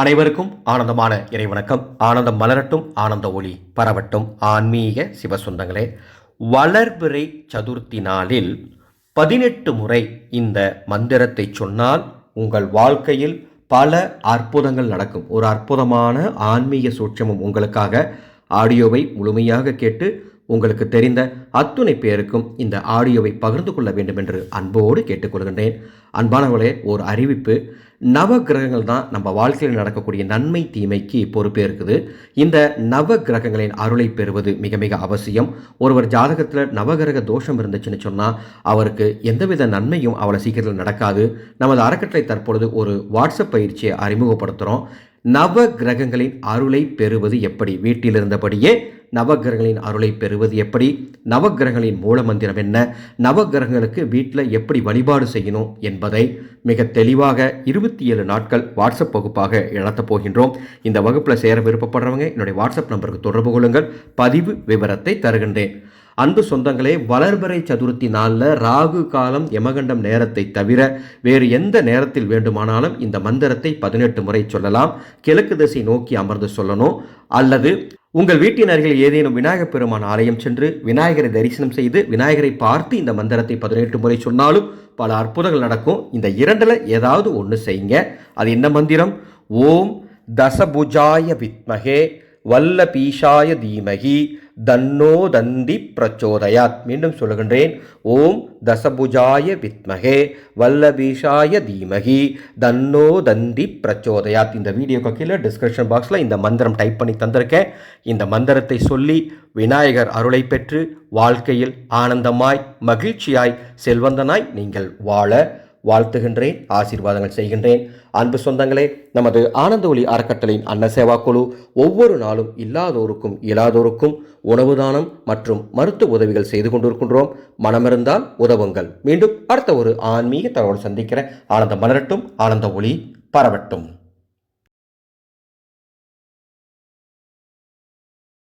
அனைவருக்கும் ஆனந்தமான இறைவணக்கம் ஆனந்தம் மலரட்டும் ஆனந்த ஒளி பரவட்டும். ஆன்மீக சிவசொந்தங்களே வளர்பிறை சதுர்த்தி நாளில் பதினெட்டு முறை இந்த மந்திரத்தை சொன்னால் உங்கள் வாழ்க்கையில் பல அற்புதங்கள் நடக்கும். ஒரு அற்புதமான ஆன்மீக சூட்சமும் உங்களுக்காக ஆடியோவை முழுமையாக கேட்டு உங்களுக்கு தெரிந்த அத்துணை பேருக்கும் இந்த ஆடியோவை பகிர்ந்து கொள்ள வேண்டும் என்று அன்போடு கேட்டுக்கொள்கின்றேன். அன்பானவர்களே ஒரு அறிவிப்பு. நவ கிரகங்கள் தான் நம்ம வாழ்க்கையில் நடக்கக்கூடிய நன்மை தீமைக்கு பொறுப்பே இருக்குது. இந்த நவ கிரகங்களின் அருளை பெறுவது மிக மிக அவசியம். ஒருவர் ஜாதகத்தில் நவகிரக தோஷம் இருந்துச்சுன்னு சொன்னால் அவருக்கு எந்தவித நன்மையும் அவ்வளோ சீக்கிரத்தில் நடக்காது. நமது அறக்கட்டளை தற்பொழுது ஒரு வாட்ஸ்அப் பயிற்சியை அறிமுகப்படுத்துகிறோம் நவ கிரகங்களின் அருளை பெறுவது எப்படி? வீட்டில் இருந்தபடியே நவகிரகங்களின் அருளை பெறுவது எப்படி? நவகிரகங்களின் மூல மந்திரம் என்ன? நவகிரகங்களுக்கு வீட்டில் எப்படி வழிபாடு செய்யணும் என்பதை மிக தெளிவாக இருபத்தி ஏழு நாட்கள் வாட்ஸ்அப் வகுப்பாக நடத்தப் போகின்றோம். இந்த வகுப்பில் சேர விருப்பப்படுறவங்க என்னுடைய வாட்ஸ்அப் நம்பருக்கு தொடர்பு கொள்ளுங்கள். பதிவு விவரத்தை தருகின்றேன். அன்பு சொந்தங்களே வளர்பிறை சதுர்த்தி நாளில் ராகு காலம் யமகண்டம் நேரத்தை தவிர வேறு எந்த நேரத்தில் வேண்டுமானாலும் இந்த மந்திரத்தை பதினெட்டு முறை சொல்லலாம். கிழக்கு திசை நோக்கி அமர்ந்து சொல்லணும். அல்லது உங்கள் வீட்டின் அருகில் ஏதேனும் விநாயகப் பெருமான் ஆலயம் சென்று விநாயகரை தரிசனம் செய்து விநாயகரை பார்த்து இந்த மந்திரத்தை பதினெட்டு முறை சொன்னாலும் பல அற்புதங்கள் நடக்கும். இந்த இரண்டில் ஏதாவது ஒன்று செய்யுங்க. அது என்ன மந்திரம்? ஓம் தசபுஜாய வித்மகே. வல்ல பீஷாய தீமகி தன்னோ தந்தி பிரச்சோதயாத். மீண்டும் சொல்லுகின்றேன். ஓம் தசபுஜாய வித்மகே வல்லபீஷாய தீமகி தன்னோ தந்தி பிரச்சோதயாத். இந்த வீடியோக்கு கீழே டிஸ்கிரிப்ஷன் பாக்ஸில் இந்த மந்திரம் டைப் பண்ணி தந்திருக்கேன். இந்த மந்திரத்தை சொல்லி விநாயகர் அருளை பெற்று வாழ்க்கையில் ஆனந்தமாய் மகிழ்ச்சியாய் செல்வந்தனாய் நீங்கள் வாழ வாழ்த்துகின்றேன் ஆசீர்வாதங்கள் செய்கின்றேன். அன்பு சொந்தங்களே நமது ஆனந்த ஒளி அறக்கட்டளையின் அன்ன சேவா குழு ஒவ்வொரு நாளும் இல்லாதோருக்கும் இயலாதோருக்கும் உணவு தானம் மற்றும் மருத்துவ உதவிகள் செய்து கொண்டிருக்கின்றோம். மனமிருந்தால் உதவுங்கள். மீண்டும் அடுத்த ஒரு ஆன்மீக தகவல் சந்திக்கிற ஆனந்த மலரட்டும் ஆனந்த ஒளி பரவட்டும்.